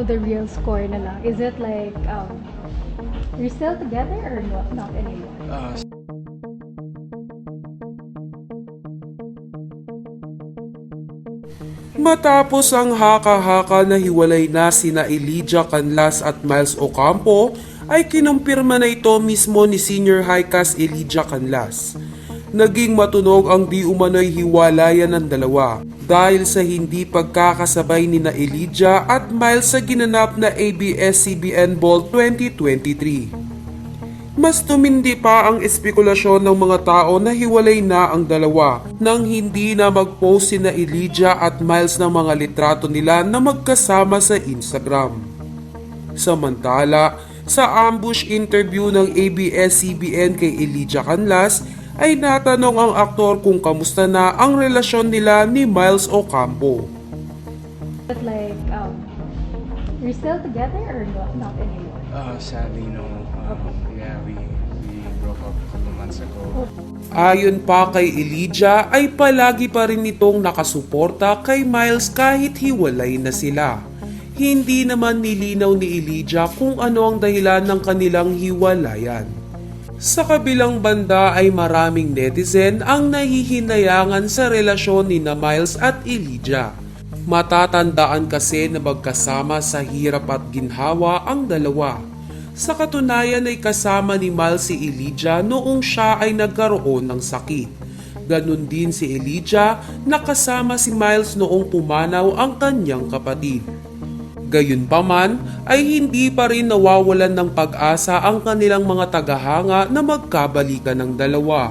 know the real score nila. Is it like, um, you're still together or not, not anymore? Ah, Matapos ang haka-haka na hiwalay na sina Elijah Canlas at Miles Ocampo, ay kinumpirma na ito mismo ni Senior High Cast Elijah Canlas. Naging matunog ang di umano'y hiwalayan ng dalawa dahil sa hindi pagkakasabay ni na Elijah at Miles sa ginanap na ABS-CBN Ball 2023. Mas tumindi pa ang espekulasyon ng mga tao na hiwalay na ang dalawa nang hindi na mag-post sina Elijah at Miles ng mga litrato nila na magkasama sa Instagram. Samantala, sa ambush interview ng ABS-CBN kay Elijah Canlas ay natanong ang aktor kung kamusta na ang relasyon nila ni Miles Ocampo. It like, um, you're still together or not, not anymore? ah, sadly, no. Um, yeah, we, we broke up a couple months ago. Ayon pa kay Elijah ay palagi pa rin itong nakasuporta kay Miles kahit hiwalay na sila. Hindi naman nilinaw ni Elijah kung ano ang dahilan ng kanilang hiwalayan. Sa kabilang banda ay maraming netizen ang nahihinayangan sa relasyon ni na Miles at Elijah. Matatandaan kasi na magkasama sa hirap at ginhawa ang dalawa. Sa katunayan ay kasama ni Miles si Elijah noong siya ay nagkaroon ng sakit. Ganon din si Elijah na kasama si Miles noong pumanaw ang kanyang kapatid. Gayunpaman ay hindi pa rin nawawalan ng pag-asa ang kanilang mga tagahanga na magkabalikan ng dalawa.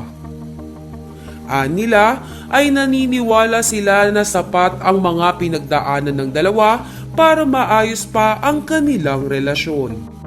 Anila ay naniniwala sila na sapat ang mga pinagdaanan ng dalawa para maayos pa ang kanilang relasyon.